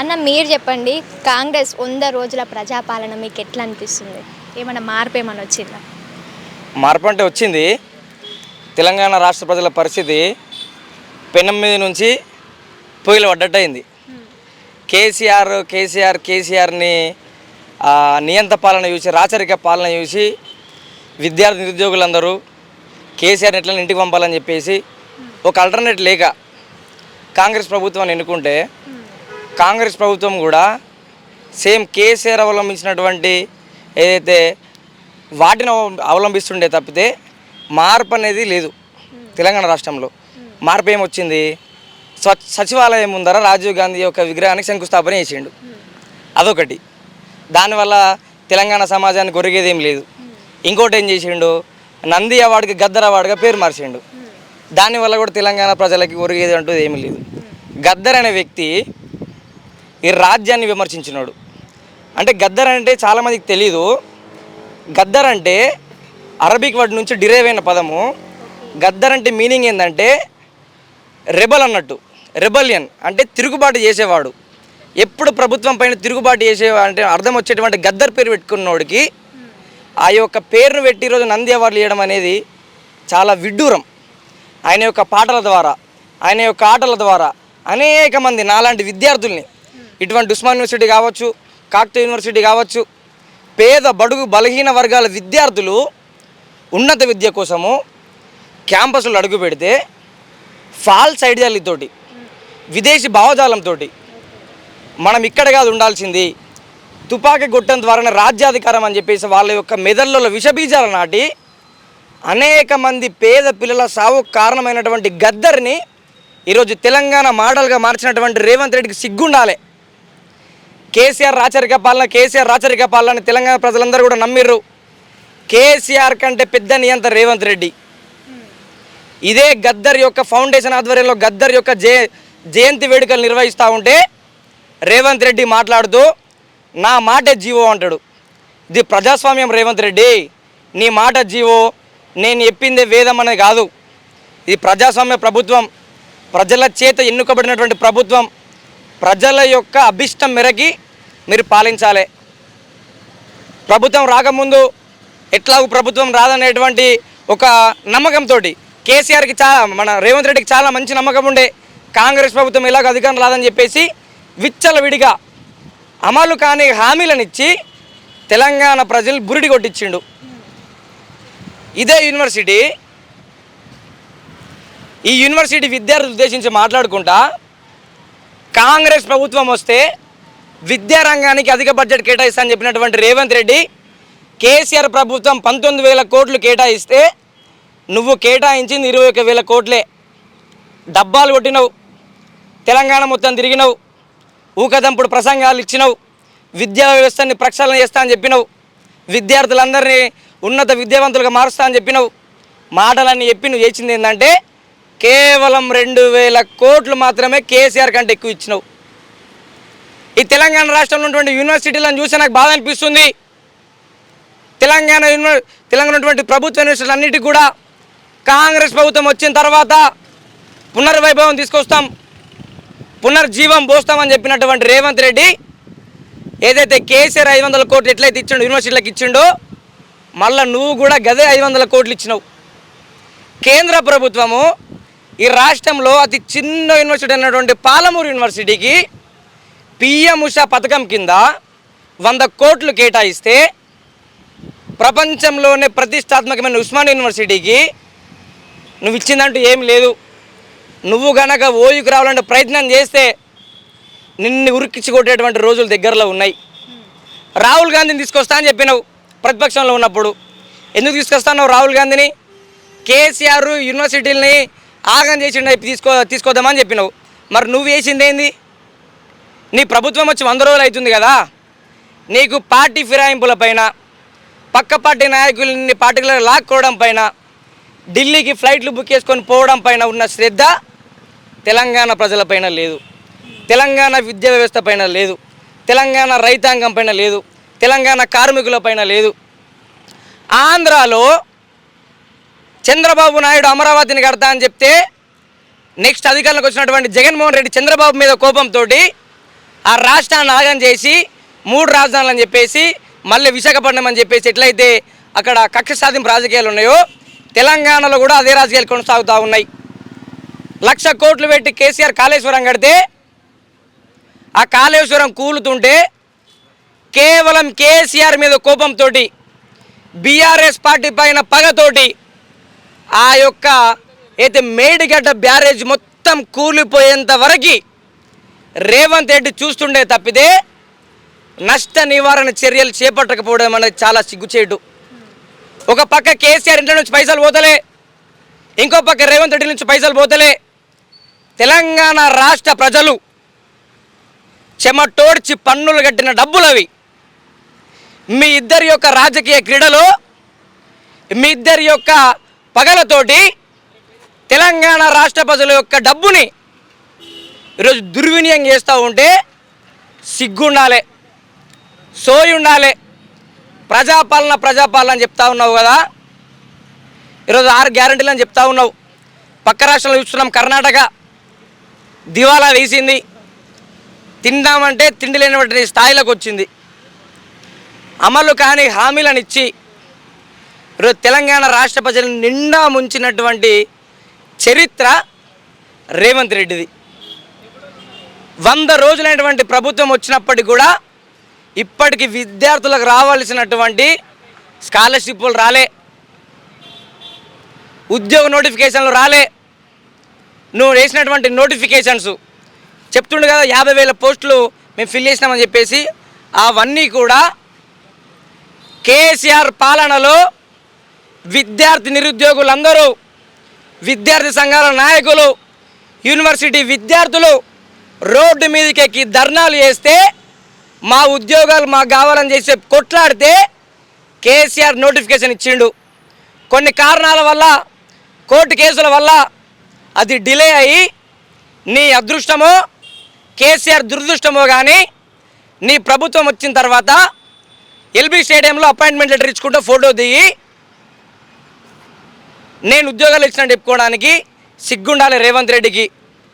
అన్న మీరు చెప్పండి కాంగ్రెస్ వంద రోజుల ప్రజాపాలన మీకు ఎట్లా అనిపిస్తుంది? ఏమైనా మార్పు ఏమైనా వచ్చిందా? మార్పు అంటే వచ్చింది. తెలంగాణ రాష్ట్ర ప్రజల పరిస్థితి పెనం మీద నుంచి పొయ్యిలు పడ్డట్టయింది కేసీఆర్ కేసీఆర్ కేసీఆర్ని నియంత పాలన చూసి రాచరిక పాలన చూసి విద్యార్థి నిరుద్యోగులందరూ కేసీఆర్ని ఎట్లా ఇంటికి పంపాలని చెప్పేసి ఒక అల్టర్నేట్ లేక కాంగ్రెస్ ప్రభుత్వాన్ని ఎన్నుకుంటే కాంగ్రెస్ ప్రభుత్వం కూడా సేమ్ కేసీఆర్ అవలంబించినటువంటి ఏదైతే వాటిని అవలంబిస్తుండే తప్పితే మార్పు అనేది లేదు తెలంగాణ రాష్ట్రంలో. మార్పు ఏమొచ్చింది? సచివాలయం ముందర రాజీవ్ గాంధీ యొక్క విగ్రహానికి శంకుస్థాపన చేసిండు. అదొకటి. దానివల్ల తెలంగాణ సమాజానికి ఒరిగేది ఏం లేదు. ఇంకోటి ఏం చేసిండు? నంది అవార్డుకి గద్దర్ అవార్డుగా పేరు మార్చిండు. దానివల్ల కూడా తెలంగాణ ప్రజలకి ఒరిగేది అంటూ ఏమీ లేదు. గద్దర్ అనే వ్యక్తి ఈ రాజ్యాన్ని విమర్శించినాడు. అంటే గద్దర్ అంటే చాలామందికి తెలీదు. గద్దర్ అంటే అరబిక్ వర్డ్ నుంచి డిరైవ్ అయిన పదము. గద్దర్ అంటే మీనింగ్ ఏంటంటే రెబల్ అన్నట్టు. రెబలియన్ అంటే తిరుగుబాటు చేసేవాడు. ఎప్పుడు ప్రభుత్వం పైన తిరుగుబాటు చేసే అంటే అర్థం వచ్చేటువంటి గద్దర్ పేరు పెట్టుకున్నోడికి ఆ యొక్క పేరును పెట్టి ఈరోజు నంది అవార్డులు ఇవ్వడం అనేది చాలా విడ్డూరం. ఆయన యొక్క పాటల ద్వారా ఆయన యొక్క ఆటల ద్వారా అనేక మంది నాలాంటి విద్యార్థుల్ని ఇటువంటి ఉస్మాన్ యూనివర్సిటీ కావచ్చు కాకతీయ యూనివర్సిటీ కావచ్చు పేద బడుగు బలహీన వర్గాల విద్యార్థులు ఉన్నత విద్య కోసము క్యాంపస్లో అడుగు పెడితే ఫాల్స్ ఐడియాలతోటి విదేశీ భావజాలంతో మనం ఇక్కడ కాదు ఉండాల్సింది తుపాకీ గొట్టం ద్వారానే రాజ్యాధికారం అని చెప్పేసి వాళ్ళ యొక్క మెదళ్ళలో విషబీజాలు నాటి అనేక మంది పేద పిల్లల సావు కారణమైనటువంటి గద్దర్ని ఈరోజు తెలంగాణ మోడల్గా మార్చినటువంటి రేవంత్ రెడ్డికి సిగ్గుండాలి. కేసీఆర్ రాచరిక పాలన కేసీఆర్ రాచరిక పాలన తెలంగాణ ప్రజలందరూ కూడా నమ్మిర్రు. కేసీఆర్ కంటే పెద్ద నియంత రేవంత్ రెడ్డి. ఇదే గద్దర్ యొక్క ఫౌండేషన్ ఆధ్వర్యంలో గద్దర్ యొక్క జయ జయంతి వేడుకలు నిర్వహిస్తూ ఉంటే రేవంత్ రెడ్డి మాట్లాడుతూ నా మాట జీవో అంటాడు. ఇది ప్రజాస్వామ్యం రేవంత్ రెడ్డి. నీ మాట జీవో నేను చెప్పిందే వేదం అనేది కాదు. ఇది ప్రజాస్వామ్య ప్రభుత్వం. ప్రజల చేత ఎన్నుకబడినటువంటి ప్రభుత్వం. ప్రజల యొక్క అభిష్టం మేరకి మీరు పాలించాలి. ప్రభుత్వం రాకముందు ఎట్లాగూ ప్రభుత్వం రాదనేటువంటి ఒక నమ్మకంతో కేసీఆర్కి చాలా మన రేవంత్ రెడ్డికి చాలా మంచి నమ్మకం ఉండే. కాంగ్రెస్ ప్రభుత్వం ఇలాగ అధికారం రాదని చెప్పేసి విచ్చలవిడిగా అమలు కాని హామీలను ఇచ్చి తెలంగాణ ప్రజలు బురిడి కొట్టించిండు. ఇదే యూనివర్సిటీ. ఈ యూనివర్సిటీ విద్యార్థులు ఉద్దేశించి మాట్లాడుకుంటా కాంగ్రెస్ ప్రభుత్వం వస్తే విద్యారంగానికి అధిక బడ్జెట్ కేటాయిస్తా అని చెప్పినటువంటి రేవంత్ రెడ్డి కేసీఆర్ ప్రభుత్వం పంతొమ్మిది వేల కోట్లు కేటాయిస్తే నువ్వు కేటాయించింది ఇరవై ఒక వేల కోట్లే. డబ్బాలు కొట్టినవు. తెలంగాణ మొత్తం తిరిగినవు. ఊకదంపుడు ప్రసంగాలు ఇచ్చినవు. విద్యా వ్యవస్థని ప్రక్షాళన చేస్తా అని చెప్పినవు. విద్యార్థులందరినీ ఉన్నత విద్యావంతులుగా మారుస్తా అని చెప్పినవు. మాటలన్నీ చెప్పి నువ్వు చేసింది ఏంటంటే కేవలం రెండు వేల కోట్లు మాత్రమే కేసీఆర్ కంటే ఎక్కువ ఇచ్చినావు. ఈ తెలంగాణ రాష్ట్రంలో ఉన్నటువంటి యూనివర్సిటీలను చూసి నాకు బాధ అనిపిస్తుంది. తెలంగాణ యూనివర్ తెలంగాణ ఉన్నటువంటి ప్రభుత్వ యూనివర్సిటీలు అన్నిటికీ కూడా కాంగ్రెస్ ప్రభుత్వం వచ్చిన తర్వాత పునర్వైభవం తీసుకొస్తాం. పునర్జీవం పోస్తామని చెప్పినటువంటి రేవంత్ రెడ్డి ఏదైతే కేసీఆర్ ఐదు వందల కోట్లు ఎట్లయితే ఇచ్చిండో యూనివర్సిటీలకు ఇచ్చిండో మళ్ళీ నువ్వు కూడా గదే ఐదు వందల కోట్లు ఇచ్చినావు. కేంద్ర ప్రభుత్వము ఈ రాష్ట్రంలో అతి చిన్న యూనివర్సిటీ అయినటువంటి పాలమూరు యూనివర్సిటీకి పిఎం ఉషా పథకం కింద వంద కోట్లు కేటాయిస్తే ప్రపంచంలోనే ప్రతిష్టాత్మకమైన ఉస్మాన్ యూనివర్సిటీకి నువ్వు ఇచ్చిందంటూ ఏం లేదు. నువ్వు గనక ఓయుకు రావాలంటే ప్రయత్నం చేస్తే నిన్ను ఉరికిచ్చి కొట్టేటువంటి రోజులు దగ్గరలో ఉన్నాయి. రాహుల్ గాంధీని తీసుకొస్తా అని చెప్పినావు ప్రతిపక్షంలో ఉన్నప్పుడు. ఎందుకు తీసుకొస్తావు రాహుల్ గాంధీని? కేసీఆర్ యూనివర్సిటీలని ఆగం చేసిండు తీసుకో తీసుకోదామని చెప్పినావు. మరి నువ్వు వేసింది ఏంది నీ ప్రభుత్వం వచ్చి వంద రోజులు అవుతుంది కదా? నీకు పార్టీ ఫిరాయింపుల పైన పక్క పార్టీ నాయకుల్ని పార్టీలో లాక్కోవడం పైన ఢిల్లీకి ఫ్లైట్లు బుక్ చేసుకొని పోవడం పైన ఉన్న శ్రద్ధ తెలంగాణ ప్రజలపైన లేదు. తెలంగాణ విద్యా వ్యవస్థ పైన లేదు. తెలంగాణ రైతాంగం పైన లేదు. తెలంగాణ కార్మికుల పైన లేదు. ఆంధ్రాలో చంద్రబాబు నాయుడు అమరావతిని కడతా అని చెప్తే నెక్స్ట్ అధికారంలోకి వచ్చినటువంటి జగన్మోహన్ రెడ్డి చంద్రబాబు మీద కోపంతో ఆ రాష్ట్రాన్ని ఆగం చేసి మూడు రాజధానులు అని చెప్పేసి మళ్ళీ విశాఖపట్నం అని చెప్పేసి ఎట్లయితే అక్కడ కక్ష సాధింపు రాజకీయాలు ఉన్నాయో తెలంగాణలో కూడా అదే రాజకీయాలు కొనసాగుతూ ఉన్నాయి. లక్ష కోట్లు పెట్టి కేసీఆర్ కాళేశ్వరం కడితే ఆ కాళేశ్వరం కూలుతుంటే కేవలం కేసీఆర్ మీద కోపంతో బీఆర్ఎస్ పార్టీ పైన పగతోటి ఆ యొక్క అయితే మేడిగడ్డ బ్యారేజ్ మొత్తం కూలిపోయేంత వరకు రేవంత్ రెడ్డి చూస్తుండే తప్పిదే నష్ట నివారణ చర్యలు చేపట్టకపోవడం అనేది చాలా సిగ్గుచేటు. ఒక పక్క కేసీఆర్ ఇంట్లో నుంచి పైసలు పోతలే ఇంకో పక్క రేవంత్ రెడ్డి నుంచి పైసలు పోతలే. తెలంగాణ రాష్ట్ర ప్రజలు చెమటోడ్చి పన్నులు కట్టిన డబ్బులు అవి మీ ఇద్దరి యొక్క రాజకీయ క్రీడలో మీ ఇద్దరి యొక్క పగలతోటి తెలంగాణ రాష్ట్ర ప్రజల యొక్క డబ్బుని ఈరోజు దుర్వినియోగం చేస్తూ ఉంటే సిగ్గుండాలి సోయి ఉండాలి ప్రజాపాలన ప్రజాపాలన అని చెప్తా ఉన్నావు కదా. ఈరోజు ఆరు గ్యారంటీలు అని చెప్తా ఉన్నావు. పక్క రాష్ట్రంలో చూస్తున్నాం కర్ణాటక. దివాలా వేసింది. తిందామంటే తిండి లేనటువంటి స్థాయిలోకి వచ్చింది. అమలు కాని హామీలను ఇచ్చి ఈరోజు తెలంగాణ రాష్ట్ర ప్రజలను నిండా ముంచినటువంటి చరిత్ర రేవంత్ రెడ్డిది. వంద రోజులైనటువంటి ప్రభుత్వం వచ్చినప్పటికీ కూడా ఇప్పటికి విద్యార్థులకు రావాల్సినటువంటి స్కాలర్షిప్లు రాలే. ఉద్యోగ నోటిఫికేషన్లు రాలే. నువ్వు వేసినటువంటి నోటిఫికేషన్స్. చెప్తుండే కదా యాభై వేల పోస్టులు మేము ఫిల్ చేసినామని చెప్పేసి అవన్నీ కూడా కేసీఆర్ పాలనలో విద్యార్థి నిరుద్యోగులందరూ విద్యార్థి సంఘాల నాయకులు యూనివర్సిటీ విద్యార్థులు రోడ్డు మీదకెక్కి ధర్నాలు చేస్తే మా ఉద్యోగాలు మాకు కావాలని చేసి కొట్లాడితే కేసీఆర్ నోటిఫికేషన్ ఇచ్చిండు. కొన్ని కారణాల వల్ల కోర్టు కేసుల వల్ల అది డిలే అయ్యి నీ అదృష్టమో కేసీఆర్ దురదృష్టమో కానీ నీ ప్రభుత్వం వచ్చిన తర్వాత ఎల్బీ స్టేడియంలో అపాయింట్మెంట్ లెటర్ ఇచ్చుకుంటూ ఫోటో దిగి నేను ఉద్యోగాలు ఇచ్చినట్టు చెప్పుకోవడానికి సిగ్గుండాలి రేవంత్ రెడ్డికి.